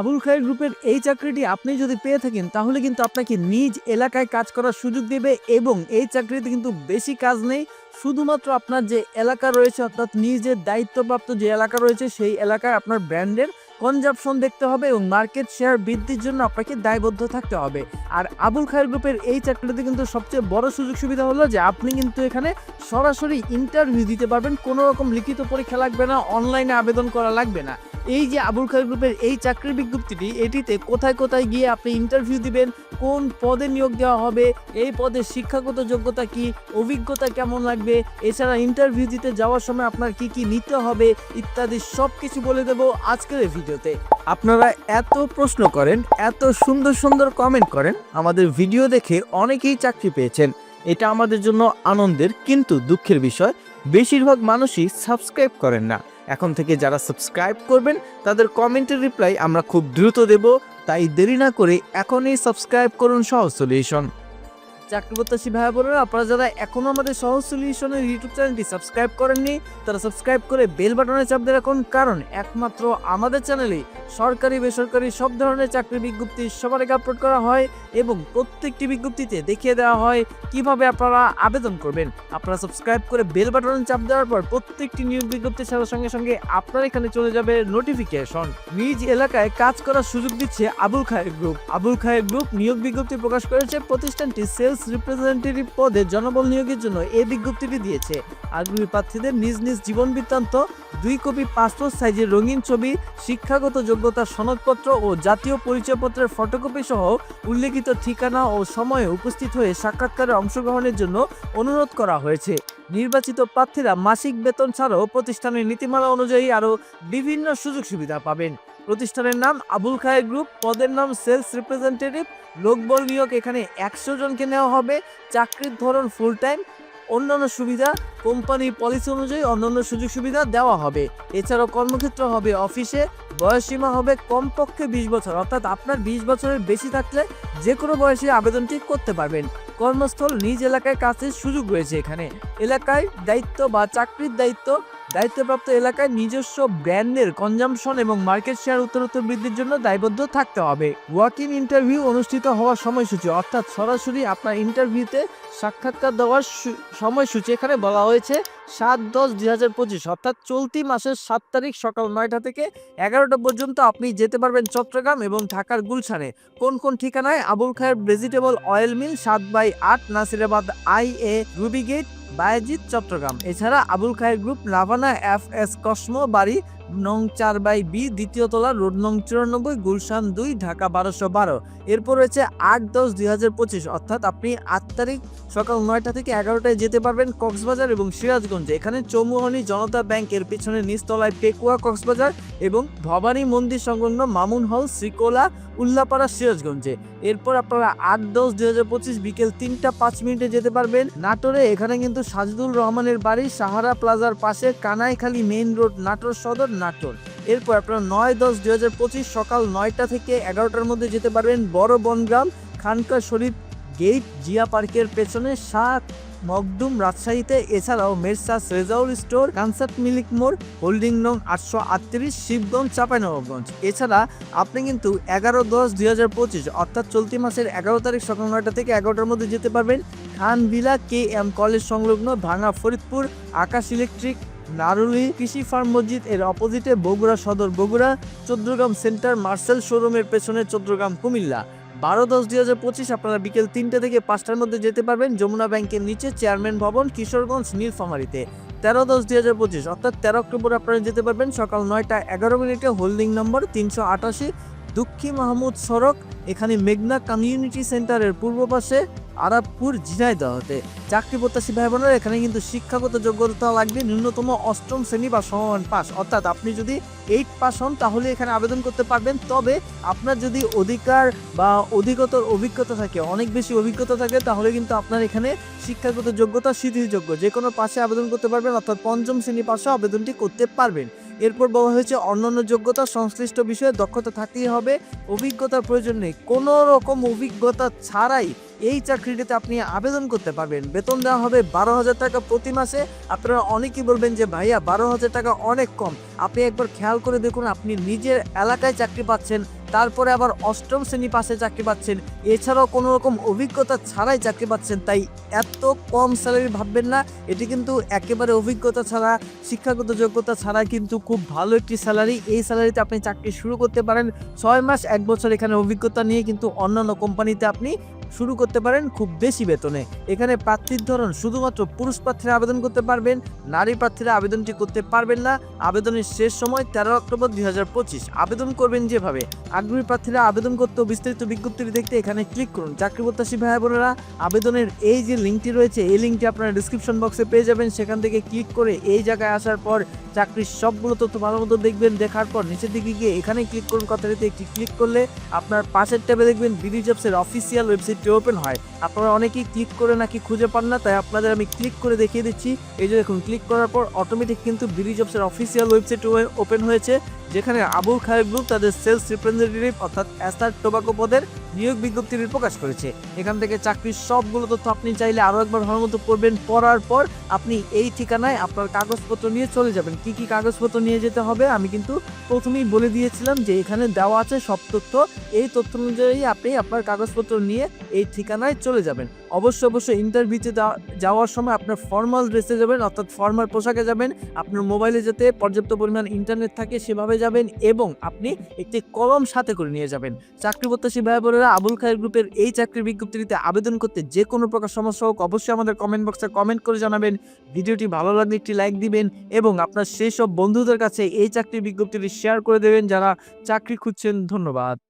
আবুল খায়ের গ্রুপের এই চাকরিটি আপনি যদি পেয়ে থাকেন, তাহলে কিন্তু আপনাকে নিজ এলাকায় কাজ করার সুযোগ দেবে এবং এই চাকরিতে কিন্তু বেশি কাজ নেই। শুধুমাত্র আপনার যে এলাকা রয়েছে, অর্থাৎ নিজের দায়িত্বপ্রাপ্ত যে এলাকা রয়েছে, সেই এলাকায় আপনার ব্র্যান্ডের কনজাপশন দেখতে হবে এবং মার্কেট শেয়ার বৃদ্ধির জন্য আপনাকে দায়বদ্ধ থাকতে হবে। আর আবুল খায়ের গ্রুপের এই চাকরিতে কিন্তু সবচেয়ে বড় সুযোগ সুবিধা হলো যে, আপনি কিন্তু এখানে সরাসরি ইন্টারভিউ দিতে পারবেন, কোনো রকম লিখিত পরীক্ষা লাগবে না, অনলাইনে আবেদন করা লাগবে না। এই যে আবুল খায়ের গ্রুপের এই চাকরির বিজ্ঞপ্তিটি, এটিতে কোথায় কোথায় গিয়ে আপনি ইন্টারভিউ দিবেন, কোন পদে নিয়োগ দেওয়া হবে, এই পদের শিক্ষাগত যোগ্যতা কি, অভিজ্ঞতা কেমন লাগবে, এছাড়া ইন্টারভিউ দিতে যাওয়ার সময় আপনার কি কি নিতে হবে, ইত্যাদি সব কিছু বলে দেব আজকের এই ভিডিওতে। আপনারা এত প্রশ্ন করেন, এত সুন্দর সুন্দর কমেন্ট করেন, আমাদের ভিডিও দেখে অনেকেই চাকরি পেয়েছেন। এটা আমাদের জন্য আনন্দের, কিন্তু দুঃখের বিষয়, বেশিরভাগ মানুষই সাবস্ক্রাইব করেন না। এখন থেকে যারা সাবস্ক্রাইব করবেন, তাদের কমেন্টের রিপ্লাই আমরা খুব দ্রুত দেব, তাই দেরি না করে এখনই সাবস্ক্রাইব করুন সহজ সলিউশন চাকরি ভাই বোনেরা আপনারা যারা এখনও আমাদের সহজ সলিউশনের ইউটিউব চ্যানেলটি সাবস্ক্রাইব করেননি, তারা সাবস্ক্রাইব করে বেল বাটনে চাপ দিয়ে রাখুন, কারণ একমাত্র আমাদের চ্যানেলে সরকারি, বেসরকারি সব ধরনের চাকরি বিজ্ঞপ্তি সবার আগে আপলোড করা হয় এবং প্রত্যেকটি বিজ্ঞপ্তিতে দেখিয়ে দেওয়া হয় কীভাবে আপনারা আবেদন করবেন। আপনারা সাবস্ক্রাইব করে বেল বাটনে চাপ দেওয়ার পর প্রত্যেকটি নিয়োগ বিজ্ঞপ্তি ছাড়ার সঙ্গে সঙ্গে আপনার এখানে চলে যাবে নোটিফিকেশন নিজ এলাকায় কাজ করার সুযোগ দিচ্ছে আবুল খায়ের গ্রুপ আবুল খায়ের গ্রুপ নিয়োগ বিজ্ঞপ্তি প্রকাশ করেছে প্রতিষ্ঠানটি সেলস রিপ্রেজেন্টেটিভ পদে জনবল নিয়োগের জন্য এই বিজ্ঞপ্তিটি দিয়েছে। আগ্রহী প্রার্থীদের নিজ নিজ জীবন বৃত্তান্ত, দুই কপি পাসপোর্ট সাইজের রঙিন ছবি, শিক্ষাগত যোগ্যতার সনদপত্র ও জাতীয় পরিচয়পত্রের ফটোকপি সহ উল্লেখিত ঠিকানা ও সময়ে উপস্থিত হয়ে সাক্ষাৎকারে অংশগ্রহণের জন্য অনুরোধ করা হয়েছে। নির্বাচিত প্রার্থীরা মাসিক বেতন ছাড়াও প্রতিষ্ঠানের নীতিমালা অনুযায়ী আরও বিভিন্ন সুযোগ সুবিধা পাবেন। প্রতিষ্ঠানের নাম আবুল খায়ের গ্রুপ। পদের নাম সেলস রিপ্রেজেন্টেটিভ। লোকবল নিয়োগ এখানে একশো জনকে নেওয়া হবে। চাকরির ধরন ফুল টাইম অন্যান্য সুবিধা কোম্পানির পলিসি অনুযায়ী অন্যান্য সুযোগ সুবিধা দেওয়া হবে। এছাড়াও কর্মক্ষেত্র হবে অফিসে। বয়সসীমা হবে কমপক্ষে বিশ বছর। অর্থাৎ আপনার বিশ বছরের বেশি থাকলে যে কোনো বয়সে আবেদনটি করতে পারবেন। কর্মস্থল নিজ এলাকায় কাজের সুযোগ রয়েছে এখানে। এলাকায় দায়িত্ব বা চাকরির দায়িত্ব, দায়িত্বপ্রাপ্ত এলাকায় নিজস্ব ব্র্যান্ডের কনজামশন এবং মার্কেট শেয়ার উত্তরোত্তর বৃদ্ধির জন্য দায়বদ্ধ থাকতে হবে। ওয়াক ইন ইন্টারভিউ অনুষ্ঠিত হওয়ার সময়সূচি, অর্থাৎ সরাসরি আপনার ইন্টারভিউতে সাক্ষাৎকার দেওয়ার সময়সূচি এখানে বলা হয়েছে সাত দশ দুই হাজার পঁচিশ, অর্থাৎ চলতি মাসের সাত তারিখ সকাল নয়টা থেকে এগারোটা পর্যন্ত আপনি যেতে পারবেন চট্টগ্রাম এবং ঢাকার গুলশানে। কোন কোন ঠিকানায়? Abul Khayer vegetable oil mill সাত বাই আট, Nasirabad I A ruby gate Bayazid Chattogram. এছাড়া Abul Khayer group Lavana F S cosmo বাড়ি নং চার বাই বি, দ্বিতীয় তলা, রোড নং চুরানব্বই, গুলশান দুই, ঢাকা বারোশো বারো। এরপর রয়েছে আট দশ দুই হাজার পঁচিশ, অর্থাৎ আপনি আট তারিখ সকাল নয়টা থেকে এগারোটায় যেতে পারবেন কক্সবাজার এবং সিরাজগঞ্জে। এখানে চৌমুহনী জনতা ব্যাংকের পিছনে নিচতলায় পেকুয়া কক্সবাজার এবং ভবানী মন্দির সংলগ্ন মামুন হল, শ্রীকোলা, উল্লাপাড়া, সিরাজগঞ্জে। এরপর আপনারা আট দশ দুই হাজার পঁচিশ বিকেল তিনটা পাঁচ মিনিটে যেতে পারবেন। নাটোরে এখানে কিন্তু সাজিদুল রহমানের বাড়ি, সাহারা প্লাজার পাশে কানাইখালী মেইন রোড, নাটোর সদর নাটোর। এরপর আপনারা নয় দশ দুই পঁচিশ সকাল নয়টা থেকে এগারোটার মধ্যে যেতে পারবেন বড় বনগ্রাম খানকা শরীফ গেট জিয়া পার্কের পেছনে সাত মকদুম রাজশাহীতে। এছাড়াও মেরসাস রেজাউল স্টোর কানসার্ট মিলিক মোড়, হোল্ডিং নং আটশো আটত্রিশ, শিবগঞ্জ, চাঁপাইনবাবগঞ্জ। এছাড়া আপনি কিন্তু এগারো দশ দুই হাজার পঁচিশ, অর্থাৎ চলতি মাসের এগারো তারিখ সকাল নয়টা থেকে এগারোটার মধ্যে যেতে পারবেন। Khan villa K M college সংলগ্ন ভাঙা ফরিদপুর, আকাশ ইলেকট্রিক নারুলি কৃষি ফার্ম মসজিদ এর অপোজিটে বগুড়া সদর বগুড়া, চৌদ্দগ্রাম সেন্টার মার্সেল শোরুমের পেছনে চৌদ্দগ্রাম কুমিল্লা। বারো দশ দুই হাজার পঁচিশ আপনারা বিকেল তিনটে থেকে পাঁচটার মধ্যে যেতে পারবেন যমুনা ব্যাংকের নিচে চেয়ারম্যান ভবন, কিশোরগঞ্জ, নীলফামারিতে। তেরো দশ দুই হাজার পঁচিশ, অর্থাৎ তেরো অক্টোবর আপনারা যেতে পারবেন সকাল নয়টা এগারো মিনিটে হোল্ডিং নম্বর তিনশো আটাশি দুঃখী মাহমুদ সড়ক, এখানে মেঘনা কমিউনিটি সেন্টারের পূর্ব পাশে আরাবপুর ঝিনাইদহতে। চাকরি প্রত্যাশী ভাই বোনেরা এখানে কিন্তু শিক্ষাগত যোগ্যতা লাগবে ন্যূনতম অষ্টম শ্রেণি বা সমমান পাস অর্থাৎ আপনি যদি এইট পাস হন, তাহলে এখানে আবেদন করতে পারবেন। তবে আপনার যদি অধিকার বা অধিকতর অভিজ্ঞতা থাকে, অনেক বেশি অভিজ্ঞতা থাকে, তাহলে কিন্তু আপনার এখানে শিক্ষাগত যোগ্যতা স্বীকৃতিযোগ্য যে কোনো পাশে আবেদন করতে পারবেন, অর্থাৎ পঞ্চম শ্রেণি পাশে আবেদনটি করতে পারবেন। এরপর বলা হয়েছে অন্যান্য যোগ্যতা, সংশ্লিষ্ট বিষয়ে দক্ষতা থাকতেই হবে। অভিজ্ঞতার প্রয়োজন নেই। কোনো রকম অভিজ্ঞতা ছাড়াই এই চাকরিটিতে আপনি আবেদন করতে পারবেন। বেতন দেওয়া হবে বারো হাজার টাকা প্রতি মাসে। আপনারা অনেকেই বলবেন যে, ভাইয়া, বারো হাজার টাকা অনেক কম। আপনি একবার খেয়াল করে দেখুন, আপনি নিজের এলাকায় চাকরি পাচ্ছেন, তারপরে আবার অষ্টম শ্রেণি পাশে চাকরি পাচ্ছেন। এছাড়াও কোনো রকম অভিজ্ঞতা ছাড়াই চাকরি পাচ্ছেন, তাই এত কম স্যালারি ভাববেন না। এটি কিন্তু একেবারে অভিজ্ঞতা ছাড়া, শিক্ষাগত যোগ্যতা ছাড়া কিন্তু খুব ভালো একটি স্যালারি। এই স্যালারিতে আপনি চাকরি শুরু করতে পারেন। ছয় মাস, এক বছর এখানে অভিজ্ঞতা নিয়ে কিন্তু অন্যান্য কোম্পানিতে আপনি শুরু করতে পারেন খুব বেশি বেতনে। এখানে প্রার্থীর ধরন শুধুমাত্র পুরুষ প্রার্থীরা আবেদন করতে পারবেন, নারী প্রার্থীরা আবেদনটি করতে পারবেন না। আবেদনের শেষ সময় তেরো অক্টোবর দুই হাজার পঁচিশ। আবেদন করবেন যেভাবে। আগ্রহী প্রার্থীরা আবেদন করতে বিস্তারিত বিজ্ঞপ্তিটি দেখতে এখানে ক্লিক করুন। চাকরি প্রত্যাশী ভাই বোনেরা, আবেদনের এই যে লিঙ্কটি রয়েছে, এই লিঙ্কটি আপনারা ডিসক্রিপশন বক্সে পেয়ে যাবেন। সেখান থেকে ক্লিক করে এই জায়গায় আসার পর চাকরির সবগুলো তথ্য ভালো মতো দেখবেন, দেখার পর নিচের দিকে গিয়ে এখানে ক্লিক করুন। কথাটিতে একটি ক্লিক করলে আপনার পাশের ট্যাবে দেখবেন বিডি জবসের অফিসিয়াল ওয়েবসাইটটি ওপেন হয়। আপনারা অনেকেই ক্লিক করে নাকি খুঁজে পান না, তাই আপনাদের আমি ক্লিক করে দেখিয়ে দিচ্ছি। এই যে দেখুন ক্লিক করার পর অটোমেটিক কিন্তু বিডি জবসের অফিসিয়াল ওয়েবসাইট ওপেন হয়েছে। যেখানে আবুল খায়ের গ্রুপ তাদের সেলস রিপ্রেজেন্টেটিভ অর্থাৎ অ্যাস্টার টোবাকো পদের নিয়োগ বিজ্ঞপ্তিটি প্রকাশ করেছে। এখান থেকে চাকরির সবগুলো তথ্য আপনি চাইলে আরও একবার ভালো মতো পড়বেন পড়ার পর আপনি এই ঠিকানায় আপনার কাগজপত্র নিয়ে চলে যাবেন। কি কি কাগজপত্র নিয়ে যেতে হবে আমি কিন্তু প্রথমেই বলে দিয়েছিলাম যে এখানে দেওয়া আছে সব তথ্য। এই তথ্য অনুযায়ী আপনি আপনার কাগজপত্র নিয়ে এই ঠিকানায় চলে যাবেন। অবশ্যই অবশ্যই ইন্টারভিউতে যাওয়ার সময় আপনার ফর্মাল ড্রেসে যাবেন, অর্থাৎ ফর্মাল পোশাকে যাবেন, আপনার মোবাইলে যাতে পর্যাপ্ত পরিমাণ ইন্টারনেট থাকে সেভাবে যাবেন এবং আপনি একটি কলম সাথে করে নিয়ে যাবেন। চাকরি প্রত্যাশী ভাই বোনেরা, আবুল খায়ের গ্রুপের এই চাকরির বিজ্ঞপ্তিতে আবেদন করতে যে কোনো প্রকার সমস্যা হোক, অবশ্যই আমাদের কমেন্ট বক্সে কমেন্ট করে জানাবেন। ভিডিওটি ভালো লাগলে একটি লাইক দিবেন এবং আপনার সেই সব বন্ধুদের কাছে এই চাকরির বিজ্ঞপ্তিটি শেয়ার করে দেবেন যারা চাকরি খুঁজছেন। ধন্যবাদ।